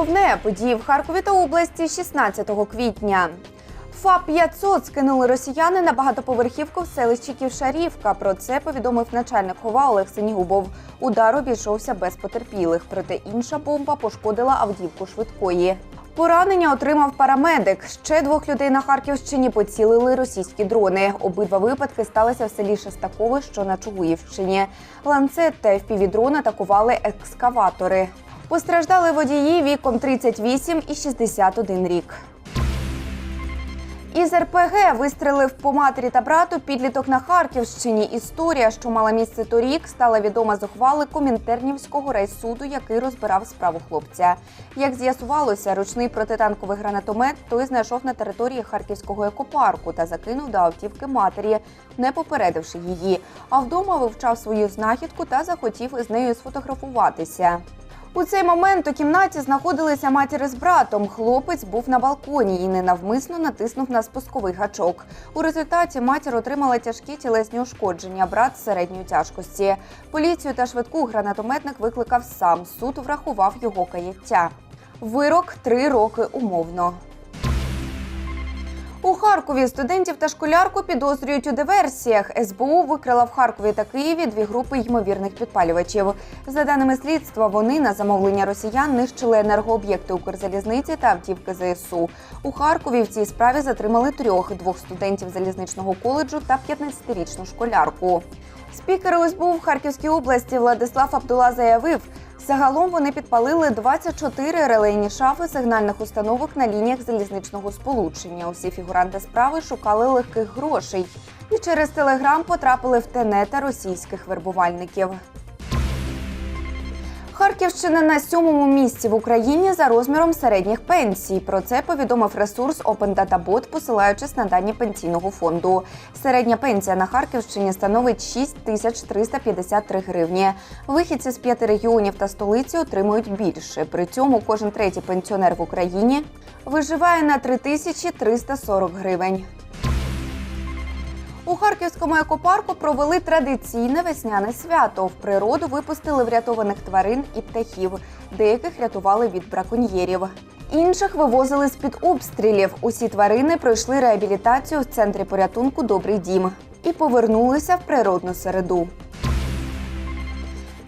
головне події в Харкові та області 16 квітня. ФАП 500 скинули росіяни на багатоповерхівку в селищі Ківшарівка. Про це повідомив начальник ХОВА Олег Синігубов. Удар обійшовся без потерпілих, проте інша бомба пошкодила автівку швидкої. Поранення отримав парамедик. Ще двох людей на Харківщині поцілили російські дрони. Обидва випадки сталися в селі Шестакове, що на Чугуївщині. Ланцет та FPV-дрон атакували екскаватори. Постраждали водії віком 38 і 61 рік. Із РПГ вистрелив по матері та брату підліток на Харківщині. Історія, що мала місце торік, стала відома з ухвали Комінтернівського райсуду, який розбирав справу хлопця. Як з'ясувалося, ручний протитанковий гранатомет той знайшов на території харківського екопарку та закинув до автівки матері, не попередивши її. А вдома вивчав свою знахідку та захотів із нею сфотографуватися. У цей момент у кімнаті знаходилися матір з братом. Хлопець був на балконі і ненавмисно натиснув на спусковий гачок. У результаті матір отримала тяжкі тілесні ушкодження, брат середньої тяжкості. Поліцію та швидку гранатометник викликав сам. Суд врахував його каяття. Вирок три роки умовно. У Харкові студентів та школярку підозрюють у диверсіях. СБУ викрила в Харкові та Києві дві групи ймовірних підпалювачів. За даними слідства, вони на замовлення росіян нищили енергооб'єкти Укрзалізниці та автівки ЗСУ. У Харкові в цій справі затримали трьох двох студентів залізничного коледжу та 15-річну школярку. Спікер СБУ в Харківській області Владислав Абдула заявив, Загалом вони підпалили 24 релейні шафи сигнальних установок на лініях залізничного сполучення. Усі фігуранти справи шукали легких грошей і через телеграм потрапили в тенета російських вербувальників. Харківщина на сьомому місці в Україні за розміром середніх пенсій. Про це повідомив ресурс Open Data Bot, посилаючись на дані пенсійного фонду. Середня пенсія на Харківщині становить 6 тисяч 353 гривні. Вихідці з п'яти регіонів та столиці отримують більше. При цьому кожен третій пенсіонер в Україні виживає на 3340 гривень. У харківському екопарку провели традиційне весняне свято. В природу випустили врятованих тварин і птахів. Деяких рятували від браконьєрів. Інших вивозили з під обстрілів. Усі тварини пройшли реабілітацію в центрі порятунку Добрий дім і повернулися в природну середу.